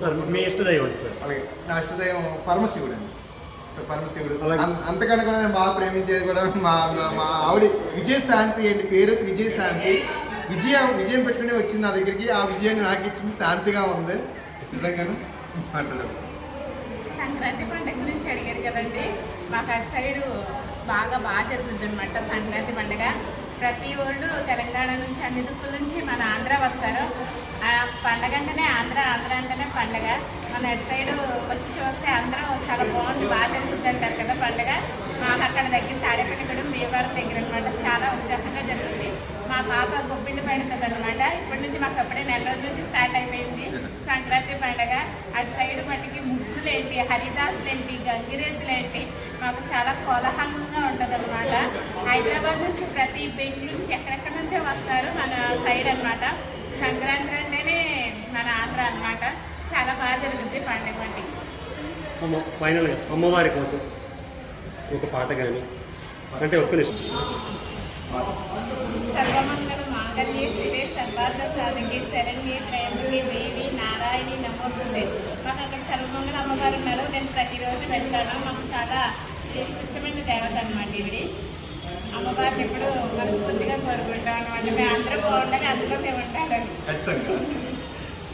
Sir మీ ఇష్ట దైవం sir. అలాగే నా ఇష్టదైవం పరమశివుడు అండి. సో పరమశివుడు. అంతకన్నా కూడా నేను బాగా ప్రేమించేది కూడా మా మా- మా ఆవిడ. విజయశాంతి అండి పేరు విజయశాంతి. విజయ విజయం పెట్టుకుని వచ్చింది నా దగ్గరికి. ఆ విజయాన్ని నాకు ఇచ్చింది శాంతిగా ఉంది. నిజంగాను? మాట్లాడదు. సంక్రాంతి పండుగ గురించి అడిగారు కదండి. మాకు అటు సైడు బాగా బాగా జరుగుతుంది అనమాట సంక్రాంతి పండుగ. ప్రతి ఒళ్ళు తెలంగాణ నుంచి అన్ని దిక్కుల నుంచి మన ఆంధ్ర వస్తారు. ఆ పండగ అంటేనే ఆంధ్ర ఆంధ్ర అంటేనే పండగ. మన అటు సైడు వచ్చి చూస్తే అందరూ చాలా బాగుంది బాగా జరుగుతుంది అంటారు కదా పండగ. మాకు అక్కడ దగ్గర తాడేపల్లిగూడెం భీమవరం దగ్గర అనమాట చాలా ఉత్సాహంగా జరుగుతుంది మా పాప గొప్పిండి పెడుతుంది అనమాట ఇప్పటి నుంచి మాకు అప్పుడే నెల రోజుల నుంచి స్టార్ట్ అయిపోయింది సంక్రాంతి పండగ. అటు సైడ్ మట్టికి ముగ్గులేంటి హరిదాసులేంటి గంగిరేజులేంటి మాకు చాలా కోలాహలంగా ఉంటుంది అనమాట హైదరాబాద్ నుంచి ప్రతి బెంగళూరు నుంచి ఎక్కడెక్కడ నుంచో వస్తారు. మన సైడ్ అన్నమాట. సంక్రాంతి అంటేనే మన ఆంధ్ర అన్నమాట. చాలా బాగా జరుగుతుంది పండుగ వంటి అమ్మ ఫైనల్గా అమ్మవారి కోసం ఒక పాట కానీ అంటే ఒక్క నిమిషం. సర్వమంగళ మాంగళ్యే శివే సర్వార్థ సాధకి శరణ్యే త్రయంబకే దేవి నారాయణి నమోస్తుంది మాకు అక్కడ సర్వమంగళ అమ్మగారు ఉన్నారు. నేను ప్రతిరోజు వెళ్తాను. మాకు చాలా ఇష్టమైన దేవత అనమాట ఇవిడి అమ్మవారిని ఎప్పుడు మనస్ఫూర్తిగా కోరుకుంటాం అనమాట మేము అందరూ బాగుండాలి అందులో మేము ఉండాలని ఖచ్చితంగా.